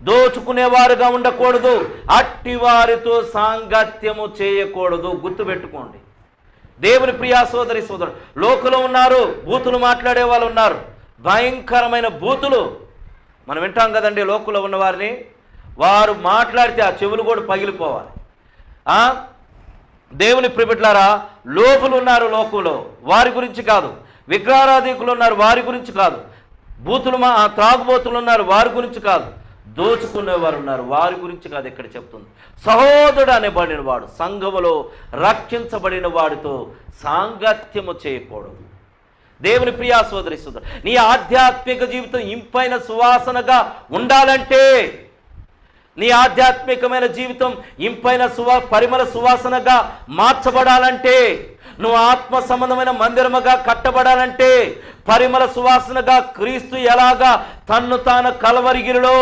దోచుకునేవారుగా ఉండకూడదు అట్టి వారితో సాంగత్యము చేయకూడదు. గుర్తుపెట్టుకోండి. దేవుని ప్రియా సోదరి సోదరు లోకంలో ఉన్నారు బూతులు మాట్లాడే వాళ్ళు ఉన్నారు. భయంకరమైన బూతులు. మనం వింటాం కదండి లోకంలో ఉన్నవారిని. వారు మాట్లాడితే ఆ చెవులు కూడా పగిలిపోవాలి. దేవుని ప్రిబిట్లారా లోపులు ఉన్నారు లోకంలో. వారి గురించి కాదు. విగ్రహారాధికులు ఉన్నారు వారి గురించి కాదు. బూతులు మా త్రాగుబోతులు ఉన్నారు వారి గురించి కాదు. దోచుకునేవారు ఉన్నారు. వారి గురించి కాదు ఇక్కడ చెప్తుంది. సహోదరుడు అనబడిన వాడు సంఘములో రక్షించబడిన వాడితో సాంగత్యము చేయకూడదు. దేవుని ప్రియా సోదరి సోదరు నీ ఆధ్యాత్మిక జీవితం ఇంపైన సువాసనగా ఉండాలంటే నీ ఆధ్యాత్మికమైన జీవితం ఇంపైన సువా పరిమళ సువాసనగా మార్చబడాలంటే నువ్వు ఆత్మ సంబంధమైన మందిరముగా కట్టబడాలంటే పరిమళ సువాసనగా క్రీస్తు ఎలాగా తన్ను తాను కలవరిగిరిలో